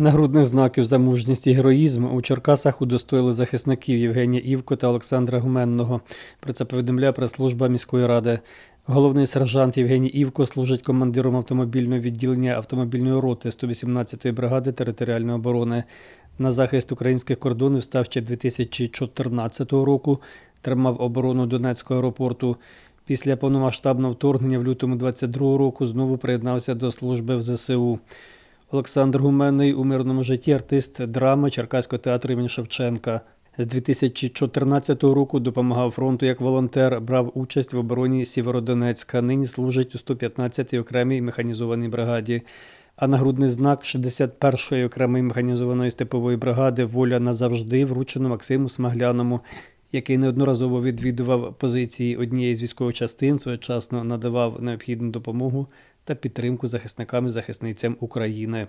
Нагрудних знаків за мужність і героїзм у Черкасах удостоїли захисників Євгенія Івко та Олександра Гуменного. Про це повідомляє прес-служба міської ради. Головний сержант Євгеній Івко служить командиром автомобільного відділення автомобільної роти 118-ї бригади територіальної оборони. На захист українських кордонів став ще 2014 року. Тримав оборону Донецького аеропорту. Після повномасштабного вторгнення в лютому 22 року знову приєднався до служби в ЗСУ. Олександр Гуменний у мирному житті артист драми Черкаського театру імені Шевченка. З 2014 року допомагав фронту як волонтер, брав участь в обороні Сєвєродонецька. Нині служить у 115-й окремій механізованій бригаді. А нагрудний знак 61-ї окремої механізованої степової бригади Воля назавжди вручено Максиму Смагляному, який неодноразово відвідував позиції однієї з військових частин, своєчасно надавав необхідну допомогу та підтримку захисникам і захисницям України.